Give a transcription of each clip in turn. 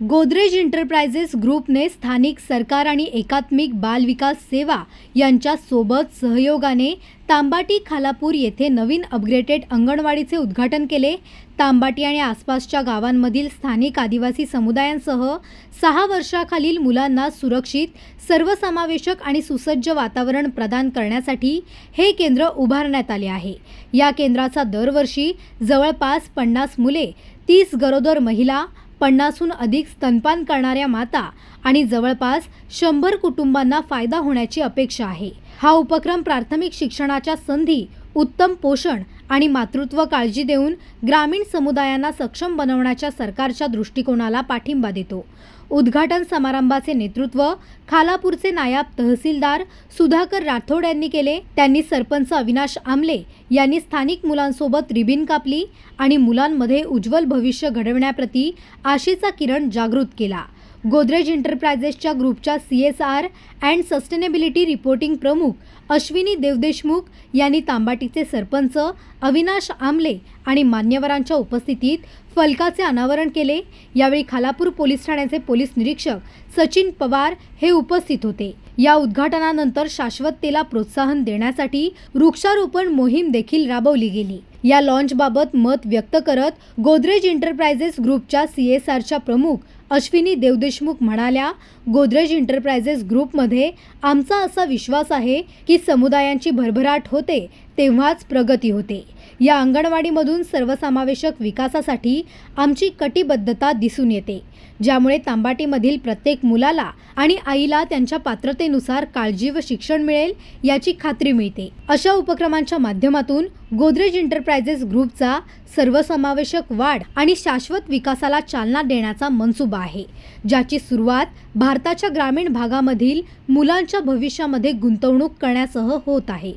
Godrej enterprises ग्रुपने स्थानिक सरकार आणि एकात्मिक बाल विकास सेवा यांच्या सोबत सहयोगाने तांबाटी खालापूर येथे नवीन अपग्रेडेड अंगणवाडीचे उद्घाटन केले. तांबाटी आणि आसपासच्या गावांमधील स्थानिक आदिवासी समुदायांसह सहा वर्षाखालील मुलांना सुरक्षित सर्वसमावेशक आणि सुसज्ज वातावरण प्रदान करण्यासाठी हे केंद्र उभारण्यात आले आहे. या केंद्राचा दरवर्षी जवळपास पन्नास मुले तीस गरोदर महिला पन्नासहून अधिक स्तनपान करणाऱ्या माता आणि जवळपास शंभर कुटुंबांना फायदा होण्याची अपेक्षा आहे. हा उपक्रम प्राथमिक शिक्षणाच्या संधी उत्तम पोषण आणि मातृत्व काळजी देऊन ग्रामीण समुदायांना सक्षम बनवण्याच्या सरकारच्या दृष्टिकोनाला पाठिंबा देतो. उद्घाटन समारंभाचे नेतृत्व खालापूरचे नायब तहसीलदार सुधाकर राठोड यांनी केले. त्यांनी सरपंच अविनाश आमले यांनी स्थानिक मुलांसोबत रिबीन कापली आणि मुलांमध्ये उज्ज्वल भविष्य घडविण्याप्रती आशेचा किरण जागृत केला. गोदरेज एंटरप्राइजेसच्या ग्रुपच्या C S R and sustainability reporting प्रमुख अश्विनी देवदेशमुख यांनी तांबाटीचे सरपंच अविनाश आमले आणि मान्यवरांच्या उपस्थितीत फलकाचे अनावरण केले. यावेळी खालापूर पोलीस ठाण्याचे पोलीस निरीक्षक सचिन पवार हे उपस्थित होते. या उद्घाटनानंतर शाश्वततेला प्रोत्साहन देण्यासाठी वृक्षारोपण मोहीम देखील राबवली गेली. या लॉन्चबाबत मत व्यक्त करत गोदरेज इंटरप्रायझेस ग्रुपच्या सी एस आरच्या प्रमुख अश्विनी देवदेशमुख म्हणाल्या गोदरेज इंटरप्रायझेस ग्रुपमध्ये आमचा असा विश्वास आहे की समुदायांची भरभराट होते तेव्हाच प्रगती होते. या अंगणवाडीमधून सर्वसमावेशक विकासासाठी आमची कटिबद्धता दिसून येते. ज्यामुळे तांबाटीमधील प्रत्येक मुलाला आणि आईला त्यांच्या पात्रतेनुसार काळजी व शिक्षण मिळेल याची खात्री मिळते. अशा उपक्रमांच्या माध्यमातून गोदरेज एंटरप्राइजेस ग्रुपचा सर्वसमावेशक वाढ आणि शाश्वत विकासाला चालना देण्याचा मनसुबा आहे ज्याची सुरुवात भारताच्या ग्रामीण भागामधील मुलांच्या भविष्यामध्ये गुंतवणूक करण्यासह होत आहे.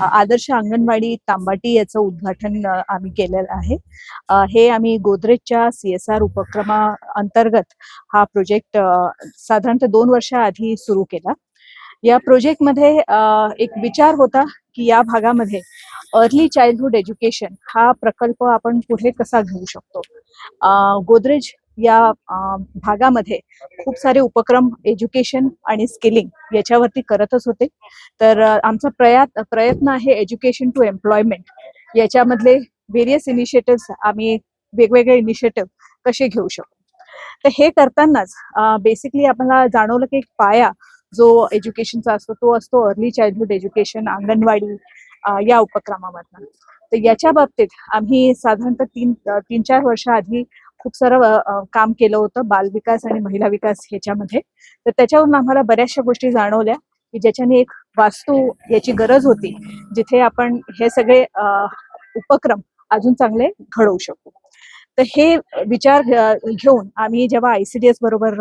आदर्श अंगणवाडी तांबाटी याचं उद्घाटन आम्ही केलेलं आहे. हे आम्ही गोदरेजच्या सी एस आर उपक्रमा अंतर्गत हा प्रोजेक्ट साधारणतः दोन वर्षाआधी सुरू केला. या प्रोजेक्टमध्ये एक विचार होता की या भागामध्ये अर्ली चाइल्डहूड एज्युकेशन हा प्रकल्प आपण पुढे कसा घेऊ शकतो? गोदरेज या भागामध्ये खूप सारे उपक्रम एज्युकेशन आणि स्किलिंग याच्यावरती करतच होते. तर आमचा प्रयात प्रयत्न आहे एज्युकेशन टू एम्प्लॉयमेंट याच्यामधले व्हेरियस इनिशिएटिव्ह आम्ही वेगवेगळे इनिशिएटिव्ह कसे घेऊ शकतो तर हे करतानाच बेसिकली आपल्याला जाणवलं की एक पाया जो एज्युकेशनचा असतो तो असतो अर्ली चाइल्डहुड एज्युकेशन अंगणवाडी या उपक्रमामधनं. तर याच्या बाबतीत आम्ही साधारणतः तीन तीन चार वर्ष आधी खूप सारं काम केलं होतं बालविकास आणि महिला विकास ह्याच्यामध्ये. तर त्याच्यावरून आम्हाला बऱ्याचशा गोष्टी जाणवल्या की ज्याच्याने एक वास्तू याची गरज होती जिथे आपण हे सगळे उपक्रम अजून चांगले घडवू शकू. तर हे विचार घेऊन आम्ही जेव्हा आयसीडीएस बरोबर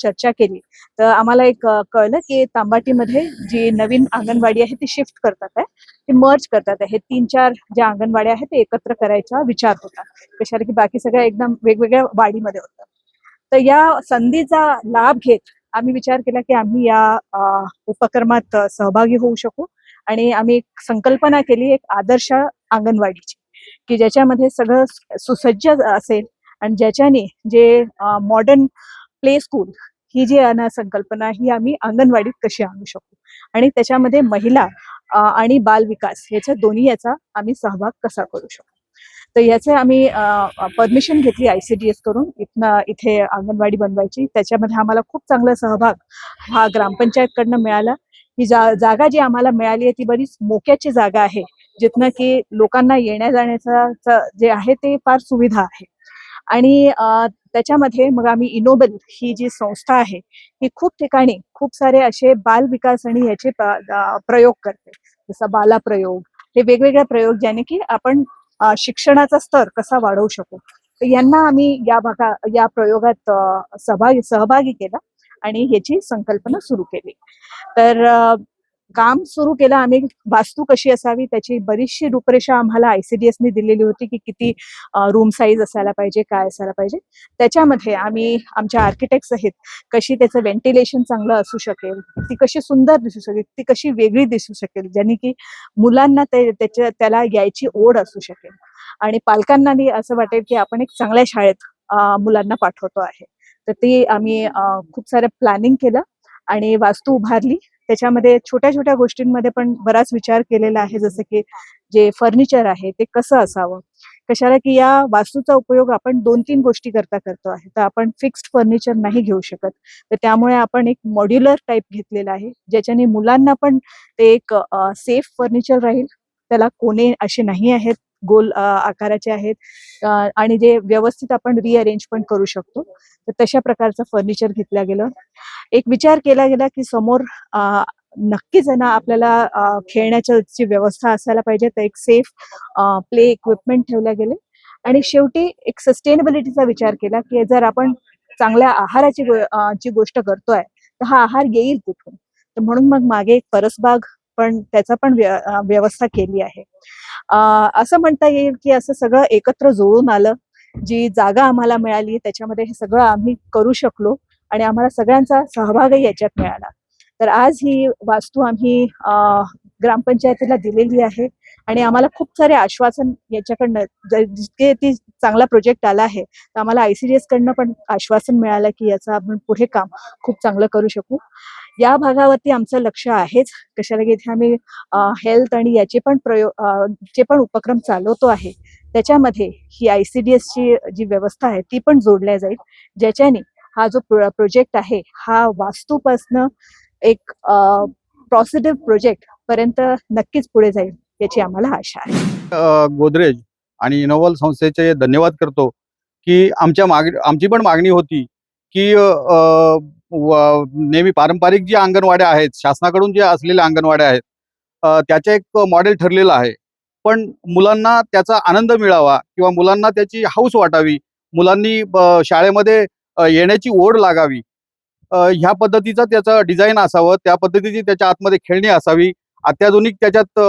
चर्चा केली तर आम्हाला एक कळलं की तांबाटीमध्ये जी नवीन अंगणवाडी आहे ती शिफ्ट करतात आहे ते मर्ज करतात आहे. हे तीन चार ज्या अंगणवाड्या आहेत ते एकत्र करायचा विचार होता. कशाला की बाकी सगळ्या एकदम वेगवेगळ्या वाडीमध्ये होतं. तर या संधीचा लाभ घेत आम्ही विचार केला की आम्ही या उपक्रमात सहभागी होऊ शकू. आणि आम्ही एक संकल्पना केली एक आदर्श अंगणवाडीची. की ज्याच्यामध्ये सगळं सुसज्ज असेल आणि ज्याच्याने जे मॉडर्न प्ले स्कूल ही जी आहे संकल्पना ही आम्ही अंगणवाडीत कशी आणू शकू? आणि त्याच्यामध्ये महिला आणि बाल विकास याच्या दोन्ही याचा आम्ही सहभाग कसा करू शकतो तर याचे आम्ही परमिशन घेतली आयसीडीएस करून. इथनं इथे अंगणवाडी बनवायची. त्याच्यामध्ये आम्हाला खूप चांगला सहभाग हा ग्रामपंचायतकडनं मिळाला. ही जा जागा जी आम्हाला मिळाली आहे ती बरीच मोक्याची जागा आहे. जिथनं की लोकांना येण्या जाण्याचा जे आहे ते फार सुविधा आहे. आणि त्याच्यामध्ये मग आम्ही इनोबेल ही जी संस्था आहे ही खूप ठिकाणी खूप सारे असे बाल विकास आणि याचे प्रयोग करते. जसा बाला प्रयोग हे वेगवेगळे प्रयोग ज्याने की आपण शिक्षणाचा स्तर कसा वाढवू शकू. तर यांना आम्ही या भागा या प्रयोगात सहभागी सहभागी केला आणि याची संकल्पना सुरू केली. तर काम सुरू केलं. आम्ही वास्तू कशी असावी त्याची बरीचशी रूपरेषा आम्हाला आयसीडीएस ने दिलेली होती की किती रूम साईज असायला पाहिजे काय असायला पाहिजे. त्याच्यामध्ये आम्ही आमच्या आर्किटेक्ट आहेत. कशी त्याचं व्हेंटिलेशन चांगलं असू शकेल ती कशी सुंदर दिसू शकेल ती कशी वेगळी दिसू शकेल ज्यांनी की मुलांना ते त्याच्या त्याला यायची ओढ असू शकेल. आणि पालकांना असं वाटेल की आपण एक चांगल्या शाळेत मुलांना पाठवतो आहे. तर ते आम्ही खूप सारं प्लॅनिंग केलं आणि वास्तू उभारली. त्याच्यामध्ये छोट्या छोट्या गोष्टींमध्ये पण बराच विचार केलेला आहे जसं की जे फर्निचर आहे ते कसं असावं? कशाला की या वास्तूचा उपयोग आपण दोन तीन गोष्टी करता करतो आहे. तर आपण फिक्स्ड फर्निचर नाही घेऊ शकत. तर त्यामुळे आपण एक मॉड्युलर टाईप घेतलेला आहे ज्याच्याने मुलांना पण ते एक सेफ फर्निचर राहील. त्याला कोणे असे नाही आहेत गोल आकाराचे आहेत. आणि जे व्यवस्थित आपण रिअरेंज पण करू शकतो. तर तशा प्रकारचं फर्निचर घेतलं गेलं. एक विचार केला गेला की समोर नक्की नक्कीच ना आपल्याला खेळण्याच्या जी व्यवस्था असायला पाहिजे तर एक सेफ प्ले इक्विपमेंट ठेवल्या गेले. आणि शेवटी एक सस्टेनेबिलिटीचा विचार केला की जर आपण चांगल्या आहाराची जी ची गोष्ट करतोय तर हा आहार येईल कुठून तर म्हणून मग मागे एक परसबाग पण त्याचा पण व्यवस्था केली आहे. असं म्हणता येईल की असं सगळं एकत्र जुळून आलं. जी जागा आम्हाला मिळाली त्याच्यामध्ये हे सगळं आम्ही करू शकलो आणि आम्हाला सगळ्यांचा सहभागही याच्यात मिळाला. तर आज ही वास्तू आम्ही अ, ग्रामपंचायतीला दिलेली आहे आणि आम्हाला खूप सारे आश्वासन याच्याकडनं जितके ती चांगला प्रोजेक्ट आला आहे तर आम्हाला आयसीडीएस कडनं पण आश्वासन मिळालं की याचं आपण पुढे काम खूप चांगलं करू शकू. या भागावरती आमचं लक्ष आहेच. कशाला की इथे आम्ही हेल्थ आणि याचे पण प्रयोग जे पण उपक्रम चालवतो आहे त्याच्यामध्ये ही आयसीडीएस ची जी व्यवस्था आहे ती पण जोडल्या जाईल. ज्याच्याने हा जो प्रोजेक्ट आहे हा वास्तूपासनं एक पॉझिटिव्ह प्रोजेक्ट पर्यंत नक्कीच पुढे जाईल याची आम्हाला आशा आहे. गोदरेज आणि इनोव्हल संस्थेचे धन्यवाद करतो की आमच्या माग आमची पण मागणी होती की नेहमी पारंपरिक जी अंगणवाड्या आहेत शासनाकडून जे असलेल्या अंगणवाड्या आहेत त्याचे एक मॉडेल ठरलेलं आहे. पण मुलांना त्याचा आनंद मिळावा किंवा मुलांना त्याची हौस वाटावी मुलांनी शाळेमध्ये येण्याची ओढ लागावी. ह्या पद्धतीचं त्याचं डिझाईन असावं त्या पद्धतीची त्याच्या आतमध्ये खेळणी असावी अत्याधुनिक त्याच्यात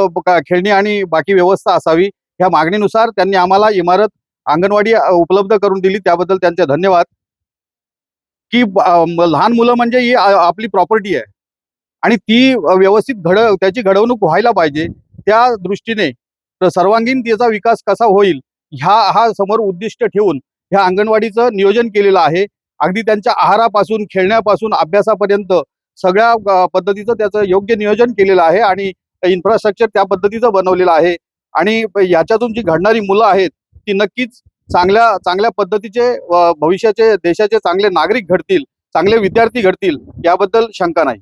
खेळणी आणि बाकी व्यवस्था असावी ह्या मागणीनुसार त्यांनी आम्हाला इमारत अंगणवाडी उपलब्ध करून दिली त्याबद्दल त्यांचे धन्यवाद. की लहान मुलं म्हणजे ही आपली प्रॉपर्टी आहे. आणि ती व्यवस्थित घड त्याची घडवणूक व्हायला पाहिजे त्या दृष्टीने सर्वांगीण त्याचा विकास कसा होईल ह्या हा समोर उद्दिष्ट ठेवून ह्या अंगणवाडीचं नियोजन केलेलं आहे. अगदी त्यांच्या आहारापासून खेळण्यापासून अभ्यासापर्यंत सगळ्या पद्धतीचं त्याचं योग्य नियोजन केलेलं आहे आणि इन्फ्रास्ट्रक्चर त्या पद्धतीचं बनवलेलं आहे. आणि याच्यातून जी घडणारी मुलं आहेत ती नक्कीच चांगल्या चांगल्या पद्धतीचे भविष्याचे देशाचे चांगले नागरिक घडतील चांगले विद्यार्थी घडतील याबद्दल शंका नाही.